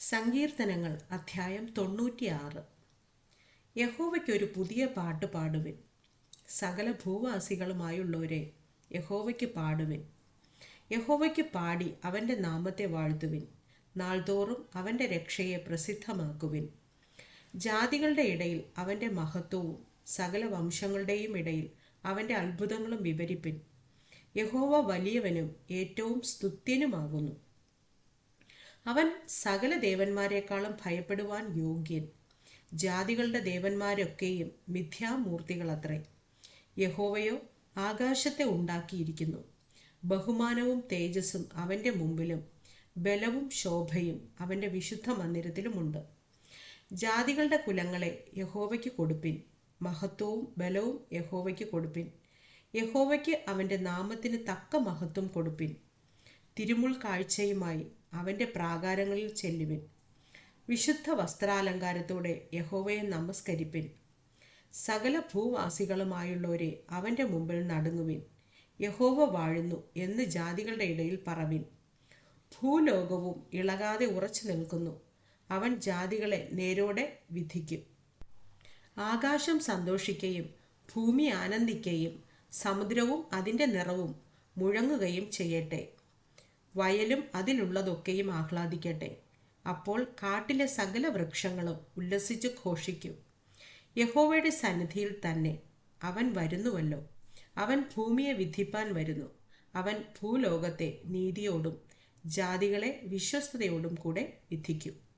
സങ്കീർത്തനങ്ങൾ അധ്യായം തൊണ്ണൂറ്റിയാറ്. യഹോവയ്ക്കൊരു പുതിയ പാട്ട് പാടുവിൻ. സകല ഭൂവാസികളുമായുള്ളവരെ യഹോവയ്ക്ക് പാടുവിൻ. യഹോവയ്ക്ക് പാടി അവന്റെ നാമത്തെ വാഴ്ത്തുവിൻ. നാൾതോറും അവന്റെ രക്ഷയെ പ്രസിദ്ധമാക്കുവിൻ. ജാതികളുടെ ഇടയിൽ അവന്റെ മഹത്വവും സകല വംശങ്ങളുടെയും ഇടയിൽ അവന്റെ അത്ഭുതങ്ങളും വിവരിപ്പിൻ. യഹോവ വലിയവനും ഏറ്റവും സ്തുത്യനുമാകുന്നു. അവൻ സകല ദേവന്മാരെക്കാളും ഭയപ്പെടുവാൻ യോഗ്യൻ. ജാതികളുടെ ദേവന്മാരൊക്കെയും മിഥ്യാമൂർത്തികളത്രേ. യഹോവയോ ആകാശത്തെ ഉണ്ടാക്കിയിരിക്കുന്നു. ബഹുമാനവും തേജസ്സും അവന്റെ മുമ്പിലും ബലവും ശോഭയും അവന്റെ വിശുദ്ധ മന്ദിരത്തിലുമുണ്ട്. ജാതികളുടെ കുലങ്ങളെ യഹോവയ്ക്ക് കൊടുപ്പിൻ. മഹത്വവും ബലവും യഹോവയ്ക്ക് കൊടുപ്പിൻ. യഹോവയ്ക്ക് അവന്റെ നാമത്തിന് തക്ക മഹത്വം കൊടുപ്പിൻ. തിരുമുൾ കാഴ്ചയുമായി അവന്റെ പ്രാകാരങ്ങളിൽ ചെല്ലുവിൻ. വിശുദ്ധ വസ്ത്രാലങ്കാരത്തോടെ യഹോവയെ നമസ്കരിപ്പിൻ. സകല ഭൂവാസികളുമായുള്ളവരെ അവന്റെ മുമ്പിൽ നടുങ്ങുവിൻ. യഹോവ വാഴുന്നു എന്ന് ജാതികളുടെ ഇടയിൽ പറവിൻ. ഭൂലോകവും ഇളകാതെ ഉറച്ചു നിൽക്കുന്നു. അവൻ ജാതികളെ നേരോടെ വിധിക്കും. ആകാശം സന്തോഷിക്കുകയും ഭൂമി ആനന്ദിക്കുകയും സമുദ്രവും അതിന്റെ നിറവും മുഴങ്ങുകയും ചെയ്യട്ടെ. വയലും അതിലുള്ളതൊക്കെയും ആഹ്ലാദിക്കട്ടെ. അപ്പോൾ കാട്ടിലെ സകല വൃക്ഷങ്ങളും ഉല്ലസിച്ച് ഘോഷിക്കും. യഹോവയുടെ സന്നിധിയിൽ തന്നെ അവൻ വരുന്നുവല്ലോ. അവൻ ഭൂമിയെ വിധിപ്പാൻ വരുന്നു. അവൻ ഭൂലോകത്തെ നീതിയോടും ജാതികളെ വിശ്വസ്തയോടും കൂടെ വിധിക്കും.